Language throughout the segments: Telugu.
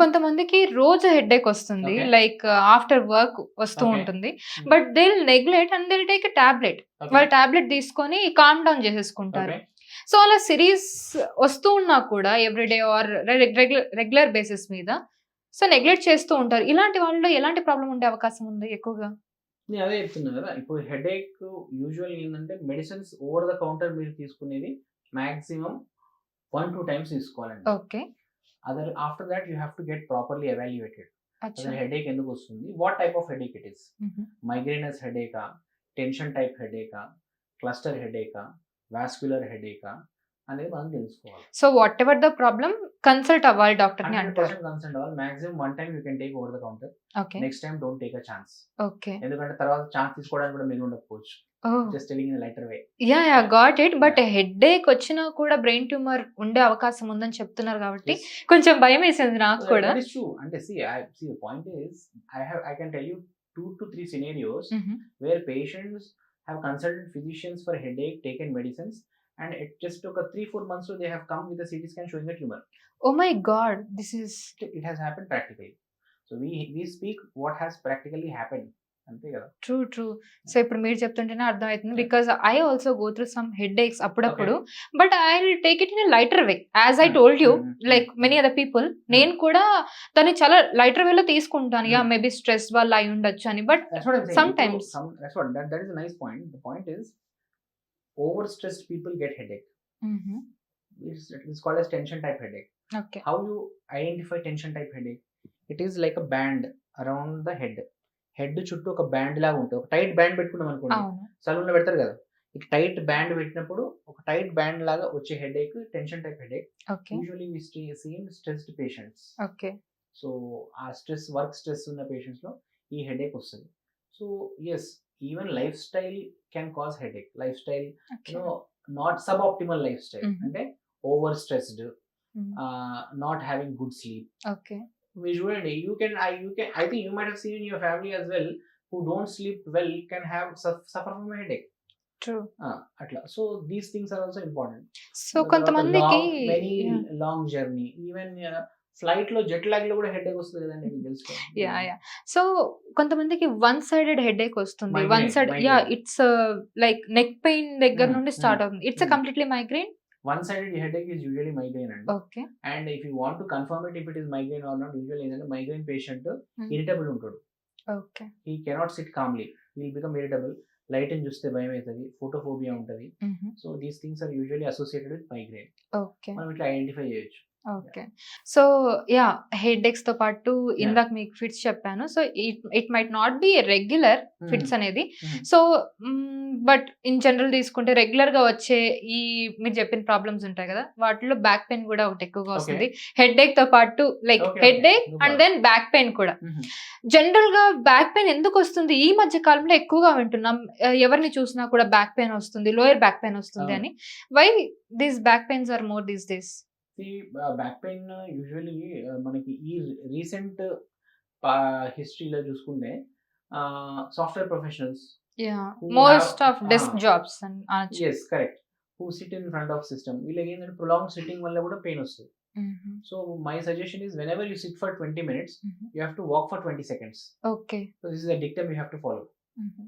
కొంతమందికి రోజు హెడేక్ వస్తుంది. లైక్ ఆఫ్టర్ వర్క్ వస్తూ. ఉంటుంది. But they will neglect and they take tablet. వాళ్ళు టాబ్లెట్ తీసుకొని కామ్ డౌన్ చేసేసుకుంటారు. సో అలా సిరీస్ వస్తూ ఉన్నా కూడా everyday or regular regular basis మీద సో నెగ్లెక్ట్ చేస్తూ ఉంటారు. ఇలాంటి వాళ్ళలో ఎలాంటి ప్రాబ్లం ఉండే అవకాశం ఉంది ఎక్కువగా? నేను అదే చెప్తున్నా కదా ఇప్పుడు హెడేక్ యూజువల్ ఏంటంటే మెడిసిన్స్ ఓవర్ ద కౌంటర్ మీరు తీసుకునేది మాక్సిమం వన్ టూ టైమ్స్ తీసుకోవాలండి. Okay. Other after that you have to get properly evaluated అచ్చా. అసలు హెడేక్ ఎందుకు వస్తుంది? What type of headache it is. Migrainous హెడేకా tension type హెడేకా cluster హెడేకా vascular హెడేకా అనేది మనం తెలుసుకోవాలి. So whatever the problem consult అవ్వాలి డాక్టర్ని అంటారు. కన్సర్న్ అవ్వాలి. Maximum one time you can take over the counter okay next time don't take a chance okay ఎందుకంటే తర్వాత ఛాన్స్ తీసుకోవడానికి కూడా మీరు ఉండకపోవచ్చు. Just telling in lighter way yeah yeah got it but headache వచ్చినా కూడా బ్రెయిన్ ట్యూమర్ ఉండే అవకాశం ఉందని చెప్తున్నారు కాబట్టి కొంచెం భయం వేసింది నాకు కూడా. true. And see, I see the point is, I have I can tell you two to three scenarios hmm. where patients have consulted physicians for took a three four months so they have come with a CT scan showing a tumor. Oh my god this is It it has happened practically. So we we speak what has practically happened. అంతే కదా ట్రూ ట్రూ సో ఇప్పుడు మీరు చెప్తుంటేనే అర్థమవుతుంది because I also go through some headaches అప్పుడప్పుడు but I will take it in lighter way as I Hmm, told you hmm, like hmm, many hmm. Other people నేను కూడా దాన్ని చాలా లైటర్ వేలో తీసుకుంటాను యా Hmm. మేబీ స్ట్రెస్ వల్ల అయి ఉండొచ్చు అని but That's what I'm saying. Sometimes. So, some, that's what point is overstressed people get headache. It's, it's called as tension type headache. Okay how you identify tension type headache it is like a band around the head head చుట్టూ ఒక బ్యాండ్ లాగా ఉంటుంది ఒక టైట్ బ్యాండ్ పెట్టుకున్నాం అనుకోండి సలూన్లో పెడతారు కదా ఇక టైట్ బ్యాండ్ పెట్టినప్పుడు ఒక టైట్ బ్యాండ్ లాగా వచ్చే headache tension type headache usually we seen stressed patients okay so ఆ స్ట్రెస్ వర్క్ స్ట్రెస్ ఉన్న పేషెంట్స్లో ఈ హెడ్ ఏక్ వస్తుంది so yes even lifestyle can cause headache lifestyle not suboptimal lifestyle Mhm. అంటే over stressed Hmm. Not having good sleep okay visually you can i you can i think you might have seen in your family as well who don't sleep well can have suf- suffer from a headache true uh, atla so these things are also important so కొంతమందికి వెరీ లాంగ్ జర్నీ ఈవెన్ ఫ్లైట్లో జెట్ లాగ్లో కూడా హెడ్ వస్తుంది కదండి మీకు తెలుసుకో యా యా. సో కొంతమందికి వన్ సైడెడ్ హెడ్ ఏక్ వస్తుంది. One side yeah migraine. It's like neck pain దగ్గర Mm, నుండి స్టార్ట్ mm, అవుతుంది. It's mm. Completely migraine? One sided headache is usually migraine అండి. Okay. And if you want to confirm it if it is migraine or not usual ఏంటంటే మైగ్రైన్ పేషెంట్. ఇరిటబుల్ ఉంటాడు. ఓకే. ఈ cannot sit calmly. Will become irritable. Light అని చూస్తే భయం అవుతుంది. ఫోటోఫోబియా ఉంటుంది. So these things are usually associated with migraine. Okay. మనం ఇట్లా ఐడెంటిఫై చేయొచ్చు. ఓకే. సో యా హెడ్ ఎక్స్తో పాటు ఇందాక మీకు ఫిట్స్ చెప్పాను. So it it might not be regular fits అనేది. Mhm. So but in general తీసుకుంటే రెగ్యులర్గా వచ్చే ఈ మీరు చెప్పిన ప్రాబ్లమ్స్ ఉంటాయి కదా వాటిలో బ్యాక్ పెయిన్ కూడా ఒకటి ఎక్కువగా వస్తుంది. హెడ్ ఏక్తో పాటు like head No and. Then back pain కూడా. Mhm. జనరల్గా బ్యాక్ పెయిన్ ఎందుకు వస్తుంది? ఈ మధ్య కాలంలో ఎక్కువగా వింటున్నాం. ఎవరిని చూసినా కూడా బ్యాక్ పెయిన్ వస్తుంది లోయర్ బ్యాక్ పెయిన్ వస్తుంది. అని. Why these back pains are more these days? Back pain usually మనకి ఈ రీసెంట్ హిస్టరీలో చూసుకుంటే software professionals most of desk. Jobs yes correct who sit in front of system వీళ్ళకి ఏంటంటే ప్రొలాంగ్ సిట్టింగ్ వల్ల కూడా పెయిన్ వస్తుంది. So my suggestion is whenever you sit for twenty minutes you have to walk for twenty seconds okay so this is a dictum you have to follow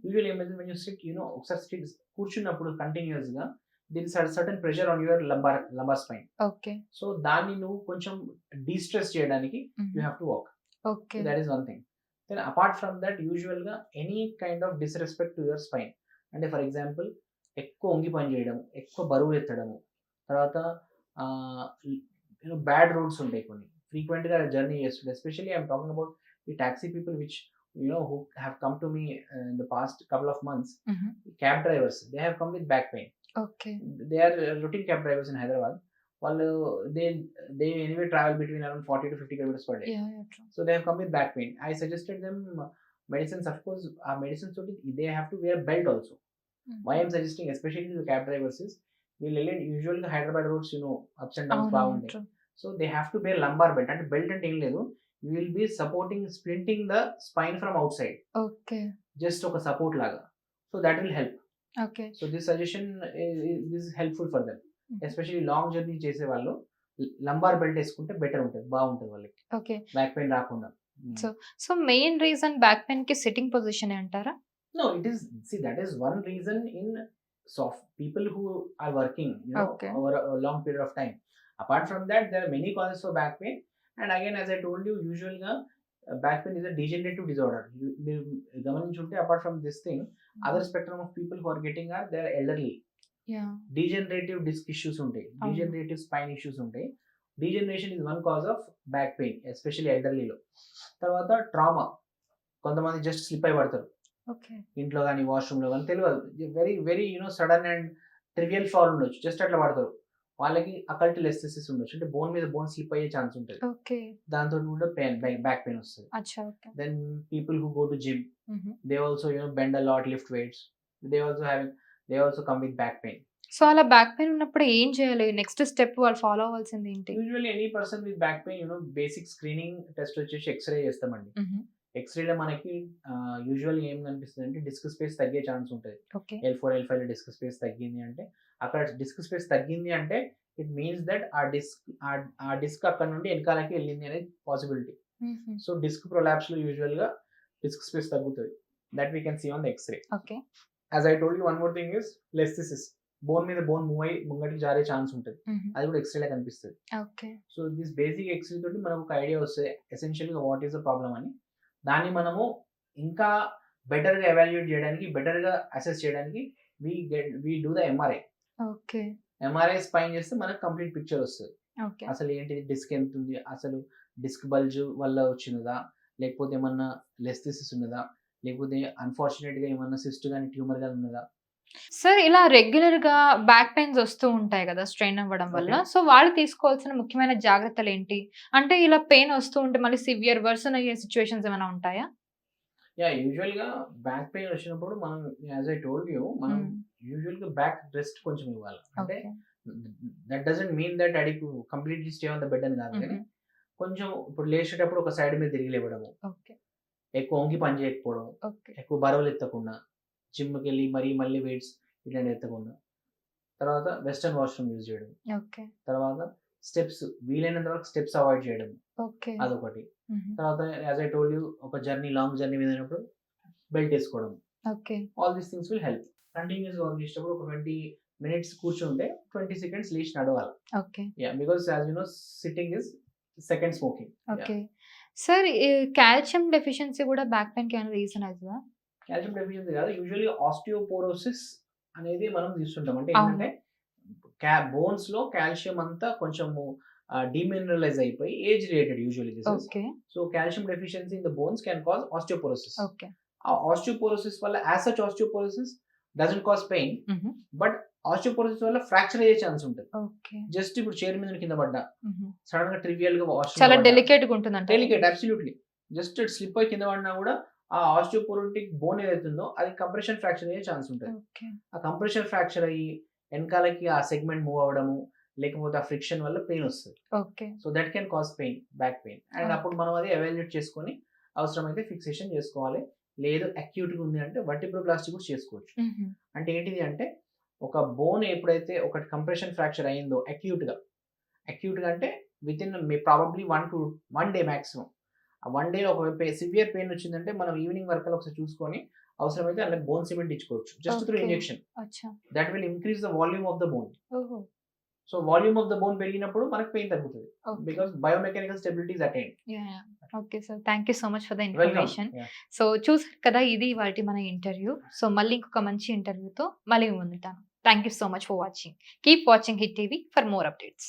usual ఏమైంది when you sit you know ఒకసారి సిట్ కూర్చున్నప్పుడు కంటిన్యూస్గా this certain pressure on your lumbar lumbar spine okay so దాన్ని నువ్వు కొంచెం డీస్ట్రెస్ చేయడానికి you have to walk okay that is one thing then apart from that యూజువల్గా any kind of disrespect to your spine అంటే ఫర్ ఎగ్జాంపుల్ ఎక్కువ వంగి పని చేయడం ఎక్కువ బరువు ఎత్తడము. తర్వాత బ్యాడ్ రోడ్స్ ఉంటాయి కొన్ని. ఫ్రీక్వెంట్గా జర్నీ చేస్తుండే. ఎస్పెషల్లీ ఐఎమ్ టాకింగ్ అబౌట్ ఈ taxi people which you know who have come to me in the past couple of months cab drivers they have come with back pain they are routine cab drivers in Hyderabad వాళ్ళు they they anyway travel between around forty to fifty kilometres per day So they have come with back pain. I suggested them uh, medicines. Of course, our medicines so they have to wear belt also. Why I'm suggesting, especially to the cab drivers, is we'll usually Hyderabad roads, you know, ups and downs. బాగుంటాయి. So they have to wear lumbar belt. And belt and ఏం లేదు you will be supporting, splinting the spine from outside. Okay Just ఒక support laga. So that will help. Okay So this suggestion is, is, this is helpful for them. Mhm. Especially long journey చేసే వాళ్ళు లంబార్ బెల్ట్ వేసుకుంటే బెటర్ ఉంటుంది బాగుంటుంది వాళ్ళకి ఓకే బ్యాక్ పెయిన్ రాకుండా So, so main reason back పెయిన్కి sitting position అంటారా No, it is. See, that is one reason in soft people who are working, you know, Okay. over a, a long period of time. Apart from that, there are many causes for back pain. And again, as I told you, usually uh, back pain is a degenerative disorder. You, మీరు గమనించుంటే apart from this thing, other spectrum of people who getting are they are elderly degenerative disc issues ఉంటాయి డీజనరేటివ్ స్పైన్ ఇష్యూస్ ఉంటాయి degeneration is one cause of back pain especially ఎల్డర్లీలో తర్వాత ట్రామా కొంతమంది జస్ట్ స్లిప్ అయి పడతారు. ఇంట్లో కానీ వాష్రూమ్లో కానీ తెలియదు very very you know sudden and trivial fall ఉండొచ్చు. జస్ట్ అట్లా పడతారు. వాళ్ళకి అకల్ట్ లెస్థెసిస్ ఉండొచ్చు. అంటే బోన్ మీద బోన్ స్లిప్ అయ్యే ఛాన్స్ ఉంటుంది. ఓకే. దాంతో కూడా పెయిన్ బ్యాక్ పెయిన్ వస్తుంది. Then people who go to gym they also you know bend a lot lift weights they also have they also come with back pain so అలా బ్యాక్ పెయిన్ ఉన్నప్పుడు ఏం చేయాలి? నెక్స్ట్ స్టెప్ వాళ్ళు ఫాలో అవ్వాల్సింది ఏంటి? Usually any person with back pain you know basic screening test వచ్చేసి ఎక్స్రే చేస్తామండి. ఎక్స్రేలో మనకి యూజువల్ ఏం కనిపిస్తుంది అంటే డిస్క్ స్పేస్ తగ్గే ఛాన్స్ ఉంటుంది. L four L five disc space తగ్గింది అంటే అక్కడ డిస్క్ స్పేస్ తగ్గింది అంటే ఇట్ మీన్స్ దట్ ఆ డిస్క్ ఆ డిస్క్ అక్కడ నుండి వెనకాలకి వెళ్ళింది అనేది పాసిబిలిటీ సో డిస్క్ ప్రొలాప్స్లో యూజువల్గా డిస్క్ స్పేస్ తగ్గుతుంది. That we can see on the X ray okay as I told one more thing is listhesis bone మీద బోన్ మూవ్ అయ్యి ముంగటికి జారే ఛాన్స్ ఉంటుంది. అది కూడా ఎక్స్రేలో కనిపిస్తుంది. Okay so this basic X ray తోటి మనకు ఒక ఐడియా వస్తుంది. ఎసెన్షియల్గా వాట్ ఈస్ ద ప్రాబ్లమ్ అని. దాన్ని మనము ఇంకా బెటర్గా ఎవాల్యుయేట్ చేయడానికి బెటర్గా అసెస్ చేయడానికి we get we do the MRI okay. MRI spine చేస్తే మనకు కంప్లీట్ పిక్చర్ వస్తుంది. ఓకే. అసలు ఏంటిది డిస్క్ ఎంత ఉంది అసలు డిస్క్ బల్జ్ వల్ల వచ్చినదా లేకపోతే ఏమన్నా లెస్థిసిస్ ఉన్నదా? లేకపోతే అన్ఫార్చునేట్గా ఏమన్నా సిస్ట్ కానీ ట్యూమర్ కానీ ఉన్నదా? సార్ ఇలా రెగ్యులర్గా బ్యాక్ పెయిన్స్ వస్తూ ఉంటాయి కదా స్ట్రెయిన్ అవ్వడం వల్ల. సో వాళ్ళు తీసుకోవాల్సిన ముఖ్యమైన జాగ్రత్తలు ఏంటి? అంటే ఇలా పెయిన్ వస్తూ ఉంటే మళ్ళీ సివియర్ వర్సన్ అయ్యే సిచ్యువేషన్స్ ఏమైనా ఉంటాయా? యా యూజువల్గా బ్యాక్ పెయిన్ వచ్చినప్పుడు మనం యాజ్ ఐ టోల్డ్ యూ మనం యూజువల్గా బ్యాక్ రెస్ట్ కొంచెం ఇవ్వాలి. అంటే దట్ డజంట్ మీన్ దట్ అడిగి completely stay on the bed అని కాదు కానీ కొంచెం ఇప్పుడు లేచేటప్పుడు ఒక సైడ్ మీద తిరిగి లేవడము. ఓకే ఎక్కువ వంగి పని చేయకపోవడం. ఎక్కువ బరువులు ఎత్తకుండా జిమ్కి వెళ్ళి మరీ మళ్ళీ వెయిట్స్ ఇట్లాంటి ఎత్తకుండా. తర్వాత వెస్టర్న్ వాష్రూమ్ యూజ్ చేయడం. ఓకే తర్వాత స్టెప్స్ వీలైనంత వరకు స్టెప్స్ అవాయిడ్ చేయడం. ఓకే. అదొకటి. తర్వాత యాజ్ ఐ టోల్డ్ యూ ఒక జర్నీ లాంగ్ జర్నీ మీద అయినప్పుడు బెల్ట్ వేసుకోవడం. Okay. All these things will help కంటిన్యూస్గా వర్క్ చేసేటప్పుడు ఒక ట్వంటీ మినిట్స్ కూర్చుంటే ట్వంటీ సెకండ్స్ లేచి నడవాలి. Okay. Yeah because as you know sitting is second smoking okay. Sir calcium deficiency కూడా బ్యాక్ పెయిన్కి ఏమైనా రీజన్ అవుతుందా కాల్షియం డెఫిషియన్సీ కాదు యూజువల్లీ ఆస్టియోపోరోసిస్ అనేది మనం తీసుకుంటాం అంటే. ఏంటంటే క్యా బోన్స్లో కాల్షియం అంతా కొంచెము డిమినరలైజ్ అయిపోయి age related this okay. So calcium deficiency in the bones can cause osteoporosis ఆ ఆస్టియోపోరోసిస్ వల్ల as such osteoporosis doesn't cause pain but osteoporosis వల్ల ఫ్రాక్చర్ అయ్యే ఛాన్స్ ఉంటుంది. జస్ట్ ఇప్పుడు చైర్ మీద కింద పడ్డా సడన్గా ట్రివియల్గా చాలా డెలికేట్గా ఉంటుంది అంటే డెలికేట్ అబ్సల్యూట్లీ జస్ట్ స్లిప్ అయి కింద పడినా కూడా ఆ ఆస్టియోపోరోటిక్ బోన్ ఏదైతుందో అది కంప్రెషన్ ఫ్రాక్చర్ అయ్యే ఛాన్స్ ఉంటుంది. ఆ కంప్రెషన్ ఫ్రాక్చర్ అయ్యి వెనకాలకి ఆ సెగ్మెంట్ మూవ్ అవ్వడము లేకపోతే ఆ ఫ్రిక్షన్ వల్ల పెయిన్ వస్తుంది. Okay. So that can cause pain back pain. And. అప్పుడు మనం అది ఎవాల్యుయేట్ చేసుకొని అవసరమైతే ఫిక్సేషన్ చేసుకోవాలి. లేదు అక్యూట్గా ఉంది అంటే వర్టిబ్రోప్లాస్టిక్ కూడా చేసుకోవచ్చు. అంటే ఏంటిది అంటే ఒక బోన్ ఎప్పుడైతే ఒక కంప్రెషన్ ఫ్రాక్చర్ అయిందో అక్యూట్గా అక్యూట్గా అంటే with in probably one to one day maximum uh one day ఒక సివియర్ పెయిన్ వచ్చిందంటే మనం ఈవినింగ్ వరకు ఒకసారి చూసుకొని అవసరమైతే అలా బోన్ సిమెంట్ ఇచ్చుకోవచ్చు. Just through. Injection that will increase the volume of the bone so volume of the bone పెరిగినప్పుడు మనకు పెయిన్ తగ్గుతుంది. Because biomechanical stability is attain okay sir thank you so much for the information so చూసారు కదా ఇది వాటి మన ఇంటర్వ్యూ సో మళ్ళీ ఇంకొక మంచి ఇంటర్వ్యూతో మళ్ళీ ముందుతాను thank you so much for watching keep watching Hit TV for more updates